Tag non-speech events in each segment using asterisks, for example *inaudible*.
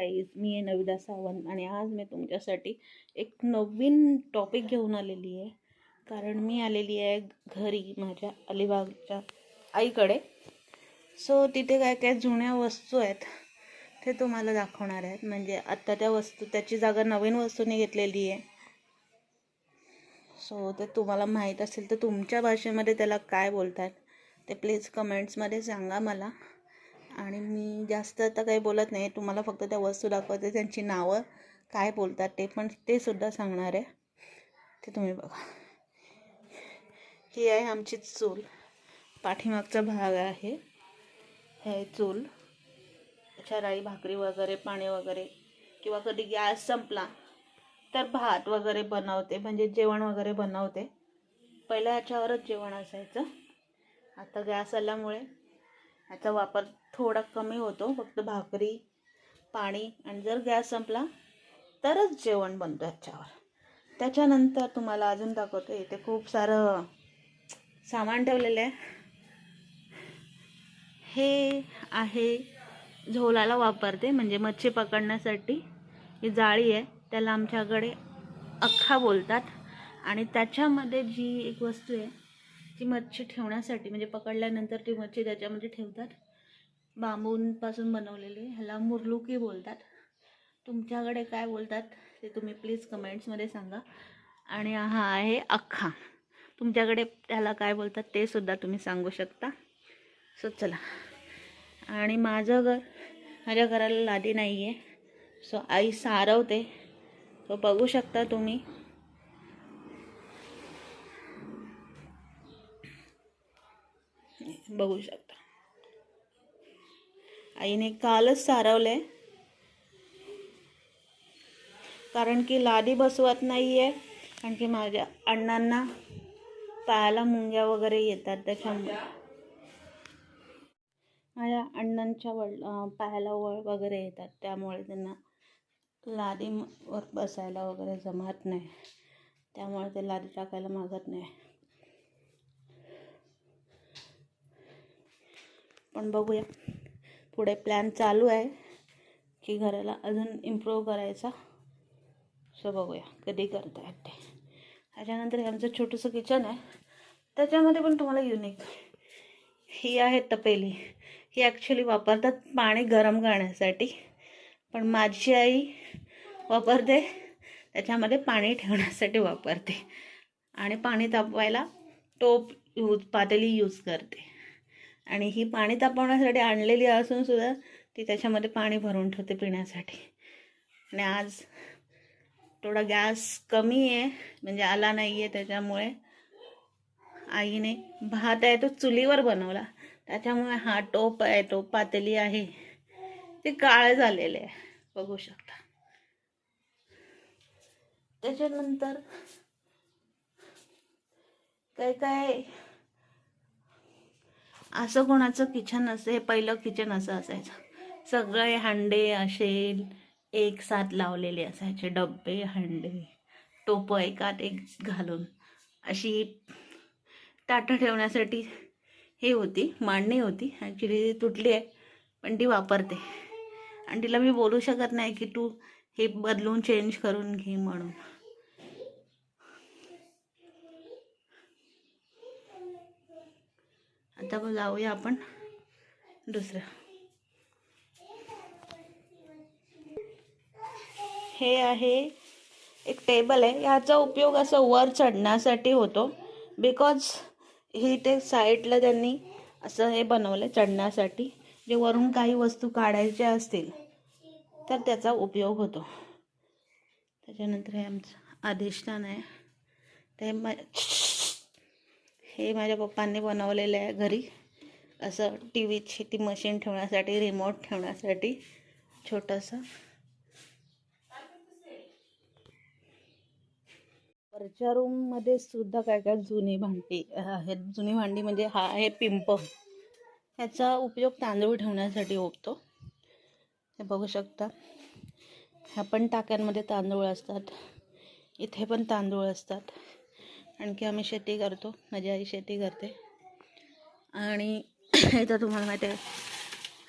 Guys मी आहे नविदा सावंत आणि आज मी तुमच्यासाठी एक नवीन टॉपिक घेऊन आलेली आहे. कारण मी आलेली आहे घरी माझ्या अलिबागच्या आईकडे. सो तिथे काय काय जुन्या वस्तू आहेत ते तुम्हाला दाखवणार आहेत. म्हणजे आत्ता त्या वस्तू त्याची जागा नवीन वस्तूने घेतलेली आहे. सो ते तुम्हाला माहीत असेल तर तुमच्या भाषेमध्ये त्याला काय बोलतात ते प्लीज कमेंट्समध्ये सांगा मला. आणि मी जास्त आता काही बोलत नाही. तुम्हाला फक्त त्या वस्तू दाखवते त्यांची नावं काय बोलतात ते पण ते सुद्धा सांगणार आहे. ते तुम्ही बघा. ही आहे आमची चूल. पाठीमागचा भाग आहे. हे चूल. त्याच्या राई भाकरी वगैरे पाणी वगैरे किंवा कधी गॅस संपला तर भात वगैरे बनवते म्हणजे जेवण वगैरे बनवते. पहिल्या ह्याच्यावरच जेवण असायचं. आता गॅस आल्यामुळे ह्याचा वापर थोडा कमी होतो फक्त भाकरी पाणी आणि जर गॅस संपला तरच जेवण बनतो ह्याच्यावर. त्याच्यानंतर तुम्हाला अजून दाखवतो इथे खूप सारं सामान ठेवलेलं आहे. हे आहे झोलाला वापरते म्हणजे मच्छी पकडण्यासाठी. ही जाळी आहे त्याला आमच्याकडे अख्खा बोलतात. आणि त्याच्यामध्ये जी एक वस्तू आहे ती मच्छी ठेवण्यासाठी म्हणजे पकडल्यानंतर ती मच्छी त्याच्यामध्ये ठेवतात. बांबूंपासून बनवलेली. ह्याला मुरलुकी बोलतात. तुमच्याकडे काय बोलतात ते तुम्ही प्लीज कमेंट्समध्ये सांगा. आणि हा आहे अख्खा. तुमच्याकडे त्याला काय बोलतात ते सुद्धा तुम्ही सांगू शकता. सो चला. आणि माझं घर माझ्या घराला लादी नाही आहे सो आई सारवते. सो बघू शकता तुम्ही. बघू शकता. आईने कालच सारवले कारण की लादी बसवत नाही आहे कारण की माझ्या अण्णांना पायाला मुंग्या वगैरे येतात त्याच्यामुळे. माझ्या अण्णांच्या वड पायाला वळ वगैरे येतात त्यामुळे त्यांना लादीवर बसायला वगैरे जमत नाही. त्यामुळे ते लादी टाकायला मागत नाही. पण बघूया. पुढे प्लॅन चालू आहे की घराला अजून इम्प्रूव्ह करायचा. सो बघूया कधी करता येत ते. त्याच्यानंतर हे आमचं छोटंसं किचन आहे. त्याच्यामध्ये पण तुम्हाला युनिक ही आहे तपेली. ही ॲक्च्युली वापरतात पाणी गरम करण्यासाठी. पण माझी आई वापरते. त्याच्यामध्ये पाणी ठेवण्यासाठी वापरते. आणि पाणी तापवायला टोप यूज पातेली यूज करते. आणि ही पाणी तापवण्यासाठी आणलेली असून सुद्धा ती त्याच्यामध्ये पाणी भरून ठेवते पिण्यासाठी. आणि आज थोडा गॅस कमी आहे म्हणजे आला नाही आहे त्याच्यामुळे आईने भात आहे तो चुलीवर बनवला. त्याच्यामुळे हा टोप आहे टोप पातेली आहे. ते काळे झालेले आहे बघू शकता. त्याच्यानंतर काय काय असं कोणाचं किचन असं हे पहिलं किचन असं असायचं. सगळे हांडे असे एक साथ लावलेले असायचे डब्बे हांडे टोपं एकात एक घालून. अशी ताटं ठेवण्यासाठी हे होती मांडणी होती ॲक्च्युली ती तुटली आहे पण ती वापरते. आणि तिला मी बोलू शकत नाही की तू हे बदलून चेंज करून घे म्हणून. आता बघ जाऊया आपण दुसरं. हे आहे एक टेबल आहे. ह्याचा उपयोग असं वर चढण्यासाठी होतो. बिकॉज ही ते साईडला त्यांनी असं हे बनवलं चढण्यासाठी. जे वरून काही वस्तू काढायच्या असतील तर त्याचा उपयोग होतो. त्याच्यानंतर हे आमचं अधिष्ठान आहे. ते म हे माझ्या पप्पांनी बनवलेलं आहे घरी. असं टी व्हीची ती मशीन ठेवण्यासाठी रिमोट ठेवण्यासाठी छोटंसं. वरच्या रूममध्ये सुद्धा काय काय जुनी भांडी आहेत. जुनी भांडी म्हणजे हा आहे पिंप. ह्याचा उपयोग तांदूळ ठेवण्यासाठी होतो. हे बघू शकता. ह्या पण टाक्यांमध्ये तांदूळ असतात. इथे पण तांदूळ असतात. आणखी आम्ही शेती करतो. माझी आई शेती करते. आणि *clears throat* इथं तुम्हाला माहिती आहे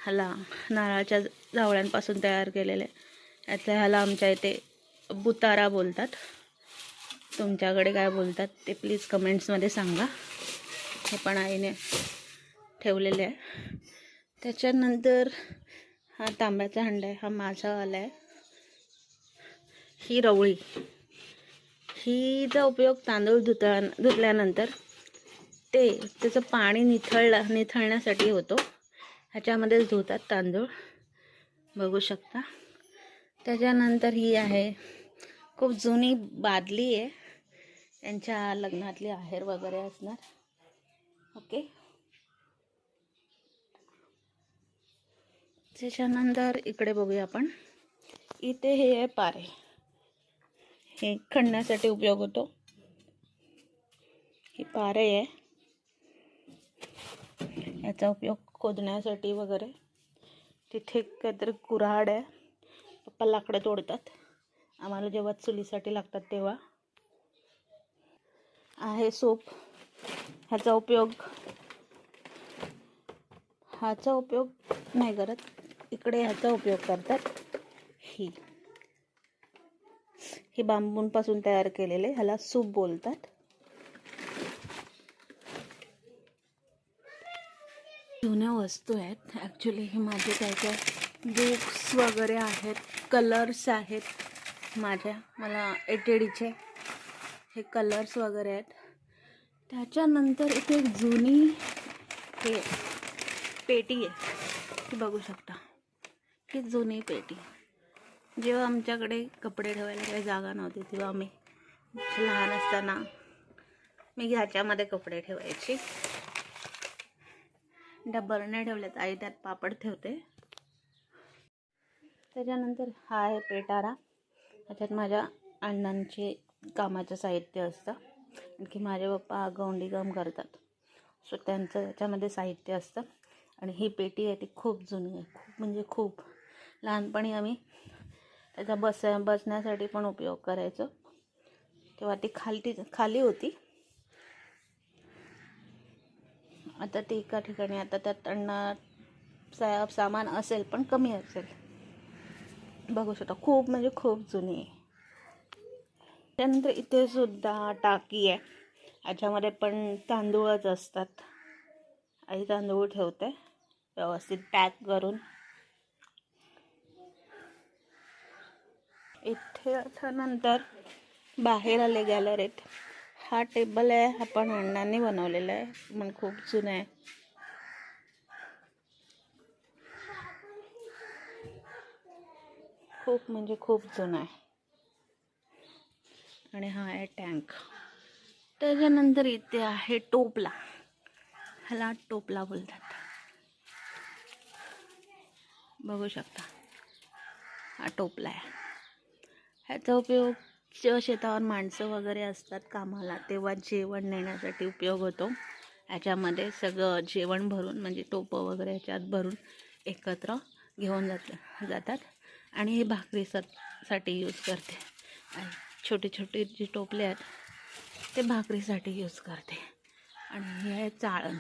ह्याला नारळाच्या जावळ्यांपासून तयार केलेले. याचं ह्याला आमच्या इथे बुतारा बोलतात. तुमच्याकडे काय बोलतात ते प्लीज कमेंट्समध्ये सांगा. हे पण आईने ठेवलेले आहे. त्याच्यानंतर हा तांब्याचा हंडा आहे. हा माझावाला आहे. ही रवळी. हिचा उपयोग तांदूळ धुता धुतल्यानंतर ते त्याचं पाणी निथळला निथळण्यासाठी होतो. ह्याच्यामध्येच धुतात तांदूळ. बघू शकता. त्याच्यानंतर ही आहे. खूप जुनी बादली आहे. त्यांच्या लग्नातली आहेर वगैरे असणार. ओके. त्याच्यानंतर इकडे बघूया आपण. इथे हे आहे पारे. हे खणण्यासाठी उपयोग होतो. ही पारे आहे. याचा उपयोग खोदण्यासाठी वगैरे. तिथे काहीतरी कुऱ्हाड आहे. पप्पा लाकडं तोडतात. आम्हाला जेव्हा चुलीसाठी लागतात तेव्हा. आहे सोप. ह्याचा उपयोग. ह्याचा उपयोग नाही करत. इकडे ह्याचा उपयोग करतात. ही. हे बांबूंपासून तयार केलेले ह्याला सूप बोलतात. जुन्या वस्तू आहेत. ॲक्च्युली हे माझे काय काय बुक्स वगैरे आहेत कलर्स आहेत माझ्या. मला एटेडीचे हे कलर्स वगैरे आहेत. त्याच्यानंतर इथे एक जुनी हे पेटी आहे. ती बघू शकता. ही जुनी पेटी. जेव्हा आमच्याकडे कपडे ठेवायला काही जागा नव्हती तेव्हा आम्ही लहान असताना मी ह्याच्यामध्ये कपडे ठेवायची. डब्बरने ठेवल्यात आई त्यात पापड ठेवते. त्याच्यानंतर हा आहे पेटारा. ह्याच्यात माझ्या अण्णांचे कामाचं साहित्य असतं. आणखी माझे पप्पा गवंडी काम करतात. सो त्यांचं त्याच्यामध्ये साहित्य असतं. आणि ही पेटी आहे ती खूप जुनी आहे. खूप म्हणजे खूप. लहानपणी आम्ही त्याचा बस बसण्यासाठी पण उपयोग करायचो. तेव्हा ती खालती खाली होती. आता ती एका ठिकाणी आता त्यात अण्णा सा सामान असेल पण कमी असेल. बघू शकता खूप म्हणजे खूप जुनी आहे. त्यानंतर इथे सुद्धा टाकी आहे. याच्यामध्ये पण तांदूळच असतात. आई तांदूळ ठेवते व्यवस्थित पॅक करून. इथे आता नंतर बाहेर आले गॅलरीत हा टेबल आहे हा पण अण्णांनी बनवलेला आहे. पण खूप जुना आहे. खूप म्हणजे खूप जुना आहे. आणि हा आहे टँक त्याच्यानंतर इथे आहे टोपला. ह्याला टोपला बोलतात. बघू शकता. हा टोपला आहे. ह्याचा उपयोग जेव्हा शेतावर माणसं वगैरे असतात कामाला तेव्हा जेवण नेण्यासाठी उपयोग होतो. ह्याच्यामध्ये सगळं जेवण भरून म्हणजे टोपं वगैरे ह्याच्यात भरून एकत्र घेऊन जात जातात. आणि हे भाकरी साठी यूज करते. आणि छोटे छोटे जे टोपले आहेत ते भाकरीसाठी यूज करते. आणि हे आहे चाळण.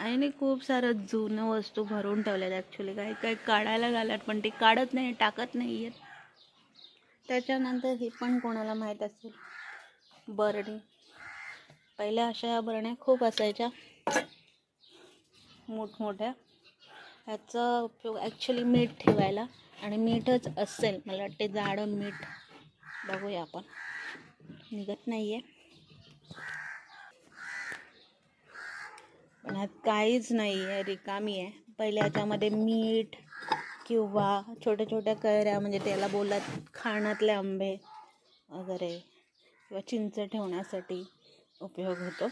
आणि खूप सारं जुनं वस्तू भरून ठेवल्यात ॲक्च्युली काही काही काढायला घालत पण ती काढत नाही टाकत नाही आहेत. त्याच्यानंतर ही पण कोणाला माहीत असेल? बरणी. पहिल्या अशा या बरण्या खूप असायच्या. मोठमोठ्या. ह्याचा उपयोग ॲक्च्युली मीठ ठेवायला. आणि मीठच असेल मला वाटते जाडं मीठ. बघूया आपण. निघत नाही आहे पण आत काहीच नाही आहे रिकामी आहे. पहिले याच्यामध्ये मीठ किंवा छोट्या छोट्या कैऱ्या म्हणजे त्याला बोलत खाण्यातले आंबे वगैरे किंवा चिंच ठेवण्यासाठी उपयोग होतो.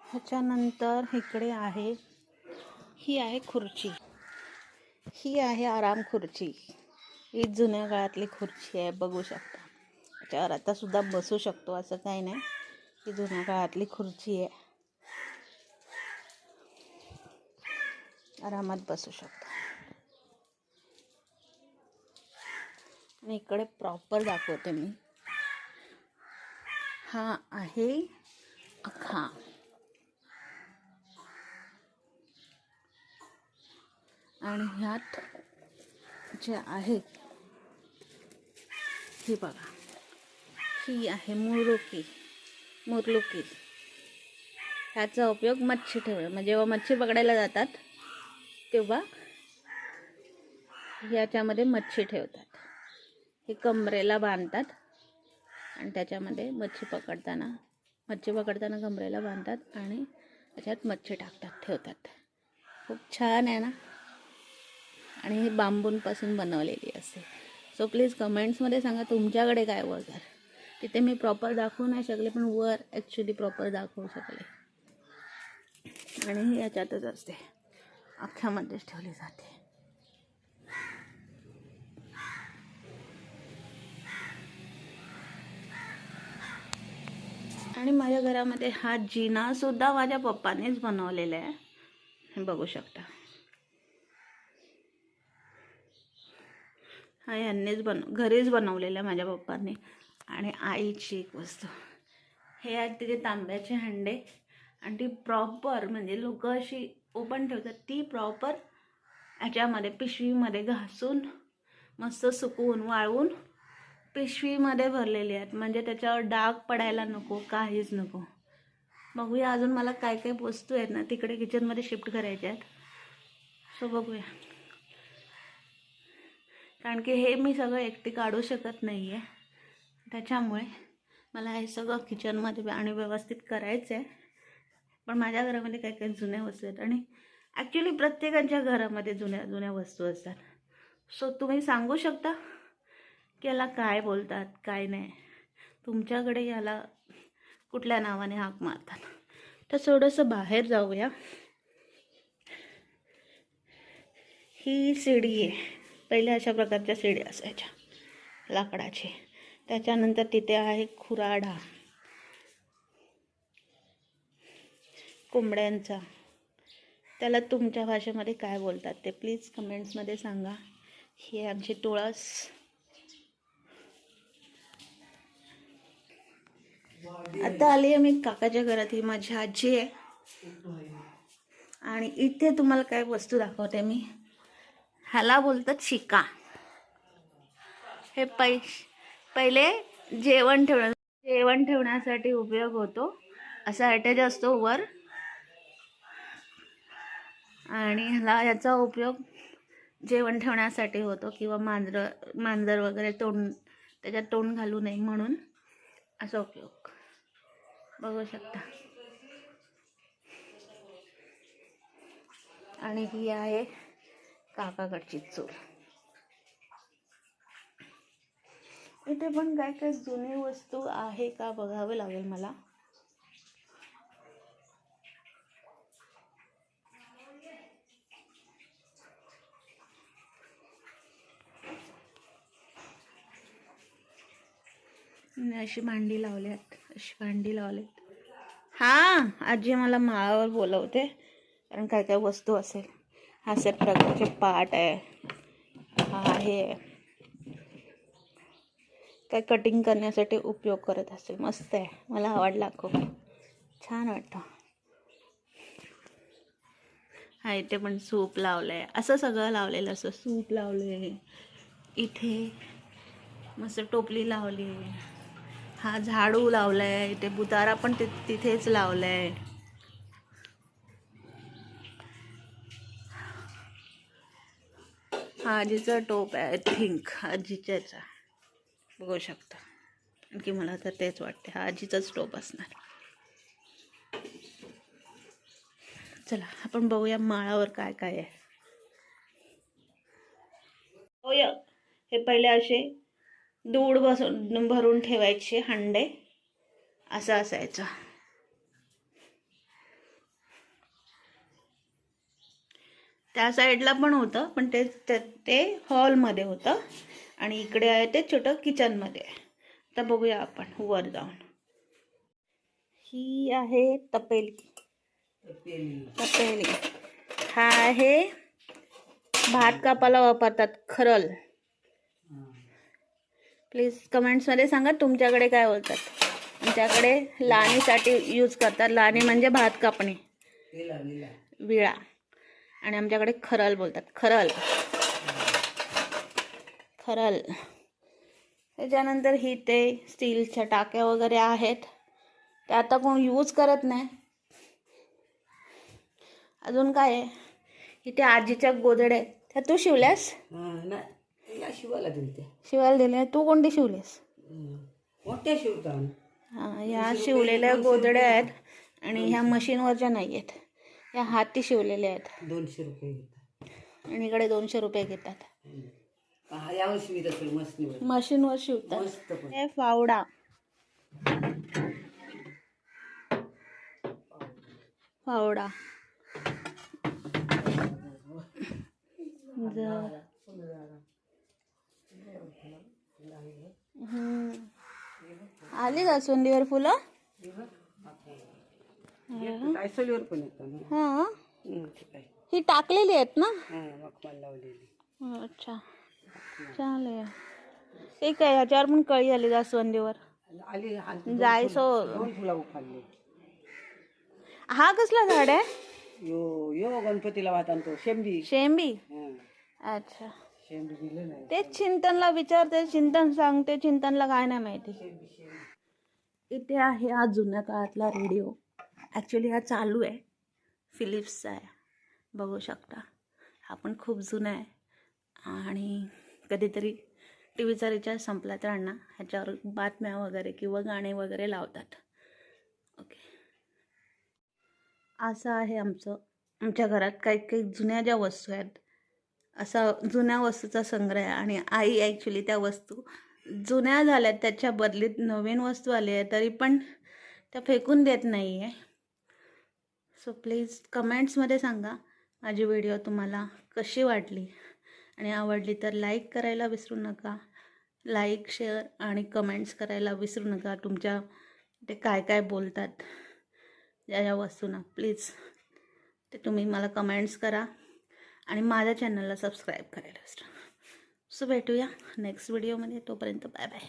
ह्याच्यानंतर इकडे आहे ही आहे खुर्ची. ही आहे आराम खुर्ची. ही जुन्या काळातली खुर्ची आहे बघू शकता. त्याच्यावर आता सुद्धा बसू शकतो असं काही नाही. ही जुन्या काळातली खुर्ची आहे. आरामात बसू शकतो. आणि इकडे प्रॉपर दाखवते मी. हा आहे अखा आणि ह्यात जे आहे ही बघा. ही आहे मुरुकी मुरलुकी ह्याचा उपयोग मच्छी ठेव म्हणजे जेव्हा मच्छी पकडायला जातात तेव्हा याच्यामध्ये मच्छी ठेवतात. हे कमरेला बांधतात आणि त्याच्यामध्ये मच्छी पकडताना मच्छी पकडताना कमरेला बांधतात आणि त्याच्यात मच्छी टाकतात ठेवतात. खूप छान आहे ना? आणि हे बांबूंपासून बनवलेली असते. सो प्लीज कमेंट्समध्ये सांगा तुमच्याकडे काय वगैरे? तिथे मी प्रॉपर दाखवू नाही शकले पण वर ॲक्च्युली प्रॉपर दाखवू शकले. आणि ही याच्यातच असते. अख्ख्यामध्येच ठेवली जाते. आणि माझ्या घरामध्ये हा जिनासुद्धा माझ्या पप्पानेच बनवलेला आहे. हे बघू शकता. हा यांनीच बन घरीच बनवलेला आहे माझ्या पप्पांनी. आणि आईची एक वस्तू. हे आहेत तिचे तांब्याचे हंडे. आणि ती प्रॉपर म्हणजे लोक अशी ओपन ठेवतात. ती प्रॉपर ह्याच्यामध्ये पिशवीमध्ये घासून मस्त सुकवून वाळवून पिशवीमध्ये भरलेली आहेत. म्हणजे त्याच्यावर डाग पडायला नको काहीच नको. बघूया अजून मला काय काय वस्तू आहेत ना तिकडे किचनमध्ये शिफ्ट करायच्या आहेत. सो बघूया. कारण की हे मी सगळं एकटी काढू शकत नाही आहे त्याच्यामुळे मला हे सगळं किचनमध्ये आणि व्यवस्थित करायचं आहे पण माझ्या घरामध्ये काही काही जुन्या वस्तू आहेत आणि ॲक्च्युली प्रत्येकाच्या घरामध्ये जुन्या जुन्या वस्तू असतात. सो तुम्ही सांगू शकता की याला काय बोलतात काय नाही. तुमच्याकडे याला कुठल्या नावाने हाक मारतात. तर थोडंसं बाहेर जाऊया. ही शिडी आहे. पहिले अशा प्रकारच्या शिडी असायच्या. लाकडाची. त्याच्यानंतर तिथे आहे खुराडा. कोंबड्यांचा. त्याला तुमच्या भाषेमध्ये काय बोलतात ते प्लीज कमेंट्समध्ये सांगा. ही आमची तुळस आता आली आहे मी काकाच्या घरात. ही माझी आजी आहे. आणि इथे तुम्हाला काय वस्तू दाखवते मी. ह्याला बोलतात शिका. हे पैसे पहिले जेवण ठेवण जेवण ठेवण्यासाठी उपयोग होतो. असा अटॅच असतो वर. आणि ह्याला याचा उपयोग जेवण ठेवण्यासाठी होतो किंवा मांजर मांजर वगैरे तोंड त्याच्यात तोंड घालू नये म्हणून असा उपयोग. बघू शकता. आणि ही आहे काकाकडची चूल. इथे पण काय काय जुनी वस्तू आहे का बघावं लागेल मला? अशी भांडी लावल्यात अशी भांडी लावल्यात हां आजी मला माळावर बोलवते कारण काय काय वस्तू असेल. हा अशा प्रकारचे पाट आहे हा आहे. काय कटिंग करण्यासाठी उपयोग करत असेल. मस्त आहे. मला आवडला खूप छान वाटतं. हा इथे पण सूप लावलं आहे असं सगळं लावलेलं असं सूप लावले इथे मस्त टोपली लावली. हा झाडू लावलाय. इथे बुतारा पण ति तिथेच लावलाय. हा आजीचा टोप आहे आय थिंक आजीच्याचा. बघू शकता. आणखी मला तर तेच वाटते हा आजीचाच टोप असणार. चला आपण बघूया माळावर काय काय आहे. होय हे पहिले असे दूड बसून भरून ठेवायचे हंडे. असं असायचं. त्या साईडला पण होतं पण ते ते- ते हॉलमध्ये होतं. आणि इकडे आहे ते छोटं किचनमध्ये आता बघूया आपण वर जाऊन. ही आहे तपेली. तपेली. हा आहे भात कापायला वापरतात खरल. प्लीज कमेंट्समध्ये सांगा तुमच्याकडे काय बोलतात. आमच्याकडे लाणीसाठी यूज करतात. लाणी म्हणजे भात कापणी. विळा. आणि आमच्याकडे खरल बोलतात. खरल. खरल त्याच्यानंतर ही ते स्टीलच्या टाक्या वगैरे आहेत. ते आता कोण यूज करत नाही. अजून काय आहे? इथे आजीच्या गोदड्या आहेत. त्या तू शिवल्यास? हा नाही शिवायला दिलते. शिवायला दिल्या तू कोणती शिवलीस? मोठ्या शिवता? हां ह्या शिवलेल्या गोदड्या आहेत आणि ह्या मशीनवरच्या नाही आहेत. ह्या हाती शिवलेल्या आहेत. दोनशे रुपये घेतात. आणि इकडे दोनशे रुपये घेतात. हा यावर्षी मी असेल मसनीवर मशीनवर शिवतात मस्त पण. हे फावडा. फावडा. हम्म. आली का सोंडीवर फुलं? आयसोलीवर पण येतं ना. हा? हम्म, ही टाकलेली आहेत ना? हा मखमल लावलेली. अच्छा. चालेल ठीक आहे ह्याच्यावर पण कळी आली जास्वंदीवर. आली हा जायसो दोन फुला उखाडले हा कसला झाड आहे? यो यो गणपतीला वाहता शेंबी. शेंबी? हा. अच्छा. शेंबी दिलं नाही. तेच चिंतनला विचारते चिंतन सांगते चिंतनला काय नाही माहिती. इथे आहे हा जुन्या काळातला रेडिओ. ॲक्च्युली हा चालू आहे. फिलिप्सचा आहे. बघू शकता. हा पण खूप जुना आहे. आणि कधीतरी टी व्हीचा रिचार्ज संपला तर अण्णा ह्याच्यावर बातम्या वगैरे किंवा गाणे वगैरे लावतात. ओके असं आहे आमचं. आमच्या घरात काही काही जुन्या ज्या वस्तू आहेत असा जुन्या वस्तूचा संग्रह आहे आणि आई ॲक्च्युली त्या वस्तू जुन्या झाल्यात त्याच्या बदलीत नवीन वस्तू आली आहे तरी पण त्या फेकून देत नाही आहे सो प्लीज कमेंट्समध्ये सांगा माझी व्हिडिओ तुम्हाला कशी वाटली? आणि आवडली तर लाईक करायला विसरू नका. लाईक शेअर आणि कमेंट्स करायला विसरू नका. तुमच्या ते काय काय बोलतात या या वस्तूंना. प्लीज ते तुम्ही मला कमेंट्स करा आणि माझ्या चॅनलला सबस्क्राईब करायला विसरा सो भेटूया नेक्स्ट व्हिडिओमध्ये तोपर्यंत बाय बाय